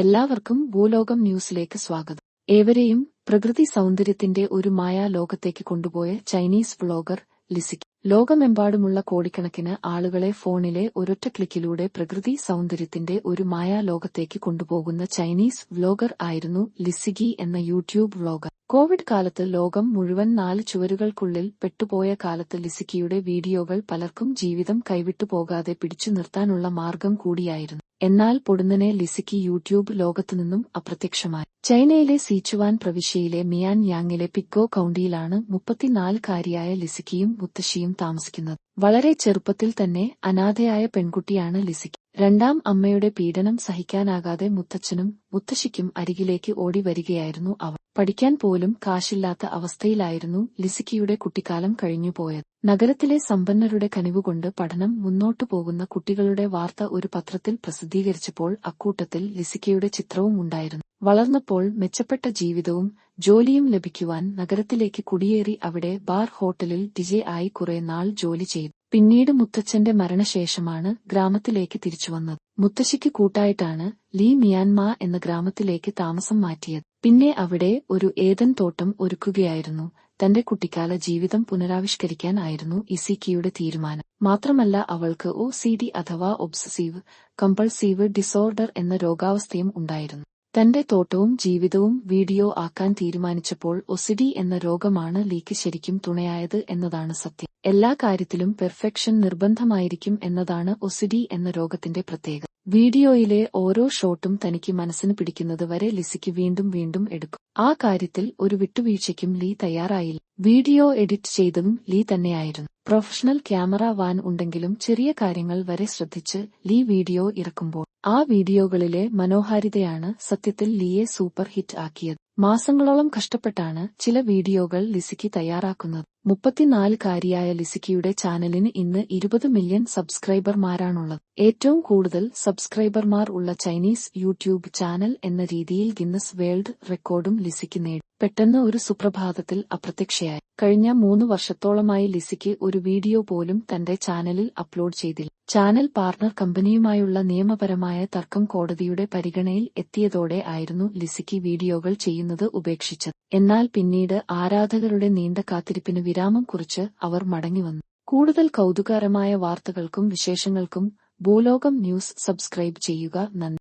എല്ലാവർക്കും ഭൂലോകം ന്യൂസിലേക്ക് സ്വാഗതം. ഏവരെയും പ്രകൃതി സൗന്ദര്യത്തിന്റെ ഒരു മായാ ലോകത്തേക്ക് കൊണ്ടുപോയ ചൈനീസ് വ്ളോഗർ ലിസിക്ക്. ലോകമെമ്പാടുമുള്ള കോടിക്കണക്കിന് ആളുകളെ ഫോണിലെ ഒരൊറ്റ ക്ലിക്കിലൂടെ പ്രകൃതി സൗന്ദര്യത്തിന്റെ ഒരു മായാ ലോകത്തേക്ക് കൊണ്ടുപോകുന്ന ചൈനീസ് വ്ളോഗർ ആയിരുന്നു ലിസിഗി എന്ന യൂട്യൂബ് വ്ളോഗർ. കോവിഡ് കാലത്ത് ലോകം മുഴുവൻ നാല് ചുവരുകൾക്കുള്ളിൽ പെട്ടുപോയ കാലത്ത് ലിസിക്കിയുടെ വീഡിയോകൾ പലർക്കും ജീവിതം കൈവിട്ടുപോകാതെ പിടിച്ചു നിർത്താനുള്ള മാർഗം കൂടിയായിരുന്നു. എന്നാൽ പൊടുന്നനെ ലിസിക്ക് യൂട്യൂബ് ലോകത്തുനിന്നും അപ്രത്യക്ഷമായി. ചൈനയിലെ സീച്ചുവാൻ പ്രവിശ്യയിലെ മിയാൻ യാങ്ങിലെ പിക്കോ കൌണ്ടിയിലാണ് മുപ്പത്തിനാലുകാരിയായ ലിസിക്കിയും മുത്തശ്ശിയും താമസിക്കുന്നത്. വളരെ ചെറുപ്പത്തിൽ തന്നെ അനാഥയായ പെൺകുട്ടിയാണ് ലിസിക്ക്. രണ്ടാം അമ്മയുടെ പീഡനം സഹിക്കാനാകാതെ മുത്തച്ഛനും മുത്തശ്ശിക്കും അരികിലേക്ക് ഓടിവരികയായിരുന്നു അവർ. പഠിക്കാൻ പോലും കാശില്ലാത്ത അവസ്ഥയിലായിരുന്നു ലിസിക്കിയുടെ കുട്ടിക്കാലം കഴിഞ്ഞുപോയത്. നഗരത്തിലെ സമ്പന്നരുടെ കനിവുകൊണ്ട് പഠനം മുന്നോട്ടു പോകുന്ന കുട്ടികളുടെ വാർത്ത ഒരു പത്രത്തിൽ പ്രസിദ്ധീകരിച്ചപ്പോൾ അക്കൂട്ടത്തിൽ ലിസിക്കയുടെ ചിത്രവും ഉണ്ടായിരുന്നു. വളർന്നപ്പോൾ മെച്ചപ്പെട്ട ജീവിതവും ജോലിയും ലഭിക്കുവാൻ നഗരത്തിലേക്ക് കുടിയേറി അവിടെ ബാർ ഹോട്ടലിൽ ഡിജെ ആയി കുറെ നാൾ ജോലി ചെയ്തു. പിന്നീട് മുത്തച്ഛന്റെ മരണശേഷമാണ് ഗ്രാമത്തിലേക്ക് തിരിച്ചുവന്നത് മുത്തശ്ശിക്ക് കൂട്ടായിട്ടാണ് ലീ മിയാൻമാ എന്ന ഗ്രാമത്തിലേക്ക് താമസം മാറ്റിയത്. പിന്നെ അവിടെ ഒരു ഏതൻ തോട്ടം ഒരുക്കുകയായിരുന്നു. തന്റെ കുട്ടിക്കാല ജീവിതം പുനരാവിഷ്കരിക്കാനായിരുന്നു ഇസിക്കിയുടെ തീരുമാനം. മാത്രമല്ല അവൾക്ക് ഒ സി ഡി അഥവാ ഒബ്സസീവ് കമ്പൾസീവ് ഡിസോർഡർ എന്ന രോഗാവസ്ഥയും ഉണ്ടായിരുന്നു. തന്റെ തോട്ടവും ജീവിതവും വീഡിയോ ആക്കാൻ തീരുമാനിച്ചപ്പോൾ ഒസിഡി എന്ന രോഗമാണ് ലീക്ക് ശരിക്കും തുണയായത് എന്നതാണ് സത്യം. എല്ലാ കാര്യത്തിലും പെർഫെക്ഷൻ നിർബന്ധമായിരിക്കും എന്നതാണ് ഒസിഡി എന്ന രോഗത്തിന്റെ പ്രത്യേകത. വീഡിയോയിലെ ഓരോ ഷോട്ടും തനിക്ക് മനസ്സിന് പിടിക്കുന്നത് വരെ ലിസിക്ക് വീണ്ടും വീണ്ടും എടുക്കും. ആ കാര്യത്തിൽ ഒരു വിട്ടുവീഴ്ചയ്ക്കും ലീ തയ്യാറായില്ല. വീഡിയോ എഡിറ്റ് ചെയ്തതും ലീ തന്നെയായിരുന്നു. പ്രൊഫഷണൽ ക്യാമറ വാൻ ഉണ്ടെങ്കിലും ചെറിയ കാര്യങ്ങൾ വരെ ശ്രദ്ധിച്ച് ലീ വീഡിയോ ഇറക്കുമ്പോൾ. ആ വീഡിയോകളിലെ മനോഹാരിതയാണ് സത്യത്തിൽ ലീയെ സൂപ്പർ ഹിറ്റ് ആക്കിയത്. മാസങ്ങളോളം കഷ്ടപ്പെട്ടാണ് ചില വീഡിയോകൾ ലിസിക്ക് തയ്യാറാക്കുന്നത്. മുപ്പത്തിനാലുകാരിയായ ലിസിക്കിയുടെ ചാനലിന് ഇന്ന് ഇരുപത് മില്യൺ സബ്സ്ക്രൈബർമാരാണുള്ളത്. ഏറ്റവും കൂടുതൽ സബ്സ്ക്രൈബർമാർ ഉള്ള ചൈനീസ് യൂട്യൂബ് ചാനൽ എന്ന രീതിയിൽ ഗിന്നസ് വേൾഡ് റെക്കോർഡും ലിസിക്ക് നേടി. പെട്ടെന്ന് ഒരു സുപ്രഭാതത്തിൽ അപ്രത്യക്ഷയായി. കഴിഞ്ഞ മൂന്ന് വർഷത്തോളമായി ലിസിക്ക് ഒരു വീഡിയോ പോലും തന്റെ ചാനലിൽ അപ്ലോഡ് ചെയ്തില്ല. ചാനൽ പാർട്ണർ കമ്പനിയുമായുള്ള നിയമപരമായ തർക്കം കോടതിയുടെ പരിഗണയിൽ എത്തിയതോടെ ആയിരുന്നു ലിസിക്ക് വീഡിയോകൾ ചെയ്യുന്നത് ഉപേക്ഷിച്ചത്. എന്നാൽ പിന്നീട് ആരാധകരുടെ നീണ്ട കാത്തിരിപ്പിന് വിരാമം കുറിച്ച് അവർ മടങ്ങിവന്നു കൂടുതൽ കൗതുകകരമായ വാർത്തകൾക്കും വിശേഷങ്ങൾക്കും ഭൂലോകം ന്യൂസ് സബ്സ്ക്രൈബ് ചെയ്യുക നന്ദി.